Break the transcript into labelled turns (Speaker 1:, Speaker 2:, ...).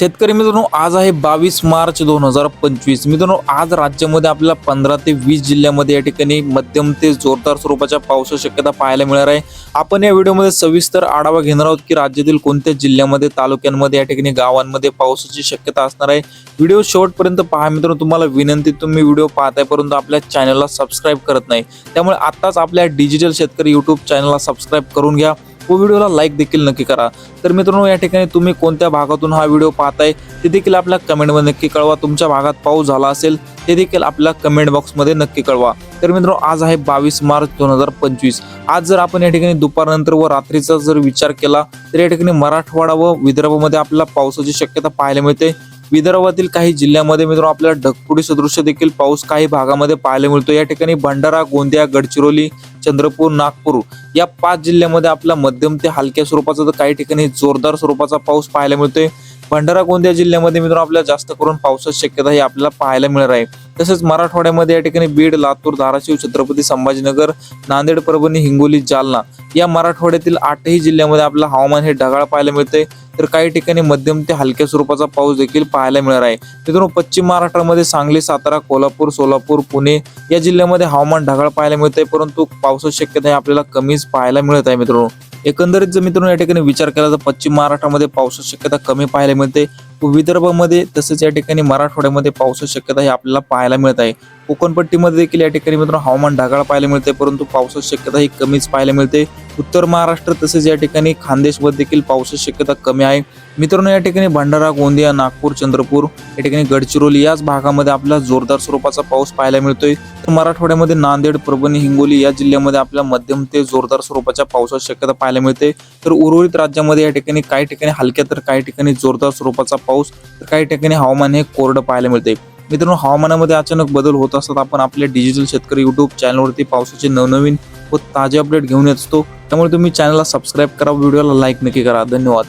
Speaker 1: शेतकरी मित्रांनो आज आहे बावीस मार्च दोन हजार पंचवीस. मित्रांनो आज राज्यामध्ये आपल्याला पंधरा ते वीस जिल्ह्यामध्ये या ठिकाणी मध्यम ते जोरदार स्वरूपाच्या पावसाची शक्यता पाहायला मिळणार आहे. आपण या व्हिडिओमध्ये सविस्तर आढावा घेणार आहोत की राज्यातील कोणत्या जिल्ह्यामध्ये तालुक्यांमध्ये या ठिकाणी गावांमध्ये पावसाची शक्यता असणार आहे. व्हिडिओ शेवटपर्यंत पहा मित्रांनो तुम्हाला विनंती तुम्ही व्हिडिओ पाहताय परंतु आपल्या चॅनलला सबस्क्राईब करत नाही. त्यामुळे आत्ताच आपल्या डिजिटल शेतकरी युट्यूब चॅनलला सबस्क्राईब करून घ्या. व व्हिडिओला लाईक देखील नक्की करा. तर मित्रांनो या ठिकाणी तुम्ही कोणत्या भागातून हा व्हिडिओ पाहताय ते देखील आपल्या कमेंटमध्ये नक्की कळवा. तुमच्या भागात पाऊस झाला असेल ते देखील आपल्या कमेंट बॉक्समध्ये नक्की कळवा. तर मित्रांनो आज आहे बावीस मार्च दोन हजार पंचवीस. आज जर आपण या ठिकाणी दुपारनंतर व रात्रीचा जर विचार केला तर या ठिकाणी मराठवाडा व विदर्भामध्ये आपल्याला पावसाची शक्यता पाहायला मिळते. विदर्भातील काही जिल्ह्यामध्ये मित्रांनो आपल्याला ढगफुटी सदृश देखील पाऊस काही भागामध्ये पाहायला मिळतो. या ठिकाणी भंडारा गोंदिया गडचिरोली चंद्रपूर नागपूर या पाच जिल्ह्यामध्ये आपला मध्यम ते हलक्या स्वरूपाचा तर काही ठिकाणी जोरदार स्वरूपाचा पाऊस पाहायला मिळतोय. भंडारा गोंदिया जिल्ह्यामध्ये मित्रांनो आपल्याला जास्त करून पावसाची शक्यता ही आपल्याला पाहायला मिळणार आहे. तसेच मराठवाड्यामध्ये या ठिकाणी बीड लातूर धाराशिव छत्रपती संभाजीनगर नांदेड परभणी हिंगोली जालना या मराठवाड्यातील आठही जिल्ह्यामध्ये आपलं हवामान हे ढगाळ पाहायला मिळते तर काही ठिकाणी मध्यम ते हलक्या स्वरूपाचा पाऊस देखील पाहायला मिळणार आहे. मित्रांनो पश्चिम महाराष्ट्रामध्ये सांगली सातारा कोल्हापूर सोलापूर पुणे या जिल्ह्यामध्ये हवामान ढगाळ पाहायला मिळते परंतु पावसाची शक्यता ही आपल्याला कमीच पाहायला मिळत आहे मित्रांनो. एकंदरीत जर मित्रांनो या ठिकाणी विचार केला तर पश्चिम महाराष्ट्रामध्ये पावसाची शक्यता कमी पाहायला मिळते. विदर्भामध्ये तसेच या ठिकाणी मराठवाड्यामध्ये पावसाची शक्यता ही आपल्याला पाहायला मिळत आहे. कोकणपट्टीमध्ये देखील या ठिकाणी मित्रांनो हवामान ढगाळ पाहायला मिळते परंतु पावसाची शक्यता ही कमीच पाहायला मिळते. उत्तर महाराष्ट्र तसेच या ठिकाणी खानदेशमध्ये देखील पावसाची शक्यता कमी आहे. मित्रांनो या ठिकाणी भंडारा गोंदिया नागपूर चंद्रपूर या ठिकाणी गडचिरोली याच भागामध्ये आपल्याला जोरदार स्वरूपाचा पाऊस पाहायला मिळतोय. तर मराठवाड्यामध्ये नांदेड परभणी हिंगोली या जिल्ह्यामध्ये आपल्या मध्यम ते जोरदार स्वरूपाच्या पावसाची शक्यता पाहायला मिळते. तर उर्वरित राज्यामध्ये या ठिकाणी काही ठिकाणी हलक्या तर काही ठिकाणी जोरदार स्वरूपाचा पाऊस तर काही ठिकाणी हवामान हे कोरडं पाहायला मिळते मित्रांनो हवामानामध्ये अचानक बदल होत असतात. आपण आपल्या डिजिटल शेतकरी युट्यूब चॅनलवरती पावसाचे नवनवीन व ताजे अपडेट घेऊन येत असतो. त्यामुळे तुम्ही चॅनलला सबस्क्राईब करा व्हिडिओला लाईक नक्की करा. धन्यवाद.